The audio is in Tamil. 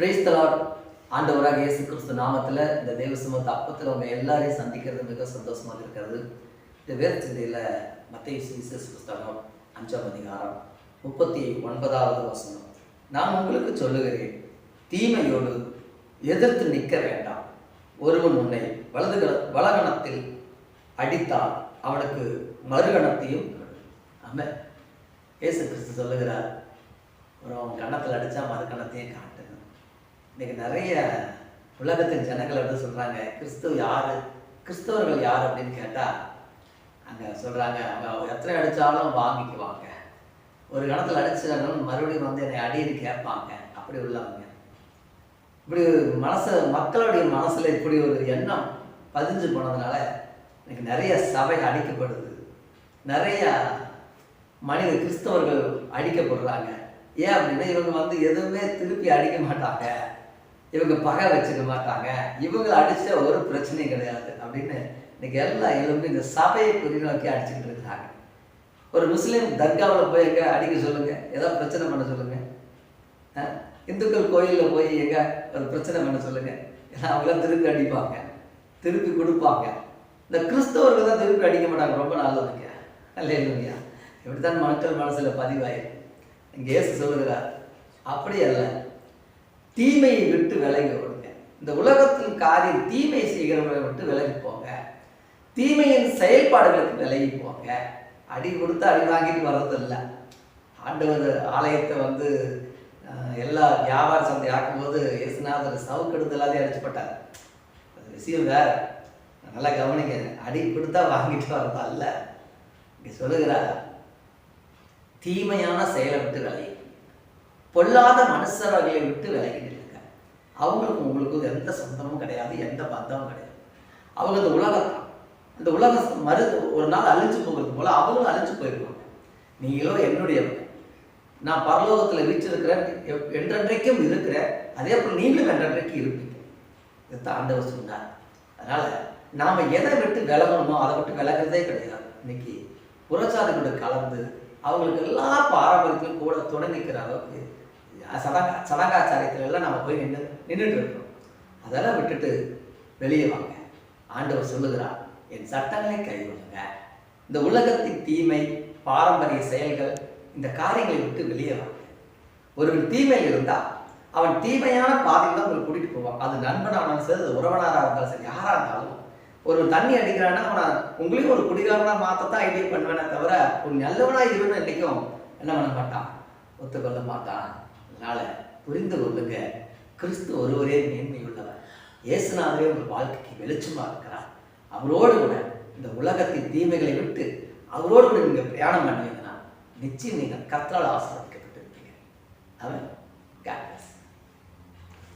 பிரைஸ்தலார் ஆண்டவராக இயேசு கிறிஸ்து நாமத்தில் இந்த தேவ சுமத்த அப்பத்தில் அவங்க எல்லாரையும் சந்திக்கிறது மிக சந்தோஷமாக இருக்கிறது. இந்த வேறு மத்திய சுவிசேஷ புஸ்தகம் அஞ்சாம் அதிகாரம் முப்பத்தி ஒன்பதாவது வசனம். நான் உங்களுக்கு சொல்லுகிறேன் தீமையோடு எதிர்த்து நிற்க வேண்டாம். ஒருவன் உன்னை வலது கண- வலகணத்தில் அடித்தால் அவனுக்கு மறுகணத்தையும் கொடு. ஆமென். இயேசு கிறிஸ்து சொல்லுகிறார் ஒரு அவன் கணத்தில் அடித்தா மறு கணத்தையும் காட்டுங்க. இன்னைக்கு நிறைய உலகத்தின் ஜனங்கள் வந்து சொல்கிறாங்க கிறிஸ்துவ யார்? கிறிஸ்தவர்கள் யார்? அப்படின்னு கேட்டால் அங்கே சொல்கிறாங்க அவங்க எத்தனை அடித்தாலும் வாங்கிக்குவாங்க. ஒரு கணத்தில் அடிச்சாலும் மறுபடியும் வந்து என்னை அடின்னு கேட்பாங்க. அப்படி உள்ளவங்க. இப்படி மனசு மக்களுடைய மனசில் இப்படி ஒரு எண்ணம் பதிஞ்சு போனதுனால இன்னைக்கு நிறைய சபை அடிக்கப்படுது. நிறைய மனித கிறிஸ்தவர்கள் அடிக்கப்படுறாங்க. ஏன் அப்படின்னா இவங்க வந்து எதுவுமே திருப்பி அடிக்க மாட்டாங்க. இவங்க பகை வச்சுக்க மாட்டாங்க. இவங்களை அடிச்சா ஒரு பிரச்சனையும் கிடையாது அப்படின்னு இன்னைக்கு எல்லா எலும்பு இந்த சபையை குறிநோக்கி அடிச்சுக்கிட்டு இருக்கிறாங்க ஒரு முஸ்லீம் தர்காவில் போய் எங்க அடிக்க சொல்லுங்க. ஏதாவது பிரச்சனை பண்ண சொல்லுங்க. இந்துக்கள் கோயிலில் போய் எங்க ஒரு பிரச்சனை பண்ண சொல்லுங்க. ஏன்னா அவங்களாம் திருப்பி அடிப்பாங்க. திருப்பி கொடுப்பாங்க. இந்த கிறிஸ்தவர்கள் தான் திருப்பி அடிக்க மாட்டாங்க. ரொம்ப நல்லதுங்க அல்ல இல்லையா இப்படித்தான் மக்கள் மனசில் பதிவாயிருக்கு. இங்கே இயேசு சொல்லுகிறார். அப்படி அல்ல. தீமையை விட்டு விலகி ஓடுங்க இந்த உலகத்தின் காரியம் தீமை செய்கிறவர்களை விட்டு விலகி போங்க. தீமையின் செயல்பாடுகளுக்கு விலகி போங்க. அடி கொடுத்து அடி வாங்கிட்டு வர்றதில்ல. ஆண்டவர் ஆலயத்தை வந்து எல்லா வியாபார சந்தை ஆக்கும்போது இயேசுநாதர் சவுக்கெடுத்து எல்லாத்தையும் அடிச்சுப்பட்டார் அது விஷயம் வேற. நல்லா கவனிங்க. அடி கொடுத்தா வாங்கிட்டு வர்றதா இல்லை. இங்கே சொல்லுகிறார் தீமையான செயலை விட்டு விலகி பொல்லாத மனுஷர்களை விட்டு விலகி நில்லுங்க அவங்களுக்கும் உங்களுக்கும் எந்த சொந்தமும் கிடையாது எந்த பந்தமும் கிடையாது. அவங்க இந்த உலகம் இந்த உலகம் மறு ஒரு நாள் அழிஞ்சு போகிறது போல அவங்களும் அழிஞ்சு போயிருப்பாங்க நீங்களோ என்னுடையவங்க. நான் பரலோகத்தில் வீச்சிருக்கிறேன் என்றென்றைக்கும் இருக்கிறேன். அதே போல் நீங்களும் என்றென்றைக்கும் இருப்பீங்க. இதுதான் ஆண்டவர் சொன்னார். அதனால நாம எதை விட்டு விலகணுமோ அதை விட்டு விலகிறதே கிடையாது. இன்னைக்கு புறச்சாதிகளோட கலந்து அவங்களுக்கு எல்லா பாரம்பரியத்திலும் கூட துணை நிற்கிற அளவுக்கு சடங்கா சடங்காச்சாரியத்துல எல்லாம் நம்ம போய் நின்று நின்றுட்டு இருக்கோம். அதெல்லாம் விட்டுட்டு வெளியே வாங்க. ஆண்டவர் சொல்லுகிறார் என் சட்டங்களை கைவிடுங்க. இந்த உலகத்தின் தீமை பாரம்பரிய செயல்கள் இந்த காரியங்களை விட்டு வெளியே வாங்க. ஒருவன் தீமையில் இருந்தால் அவன் தீமையான பாதையில் தான் உங்களை கூட்டிட்டு போவான். அது நண்பனானாலும் சரி அது உறவனாராக இருந்தாலும் சரி யாராக இருந்தாலும். ஒரு தண்ணி அடிக்கிறான்னா அவனை உங்களையும் ஒரு குடிகாரனாக மாற்றத்தான் ஐடியா பண்ணுவேனே தவிர ஒரு நல்லவனாக இருன்னு என்றைக்கும் என்ன பண்ண மாட்டான். ஒத்துக்கொள்ள மாட்டான். அதனால் புரிந்து கொள்ளுங்க. கிறிஸ்து ஒருவரே மேன்மையுள்ளவர். இயேசுநாதரே உங்கள் வாழ்க்கைக்கு வெளிச்சமாக இருக்கிறார். அவரோடு கூட இந்த உலகத்தின் தீமைகளை விட்டு அவரோடு கூட நீங்கள் பிரயாணம் பண்ணுவீங்கன்னா நிச்சயம் நீங்கள் கர்த்தரால் ஆசீர்வதிக்கப்பட்டிருப்பீங்க. அவன் God.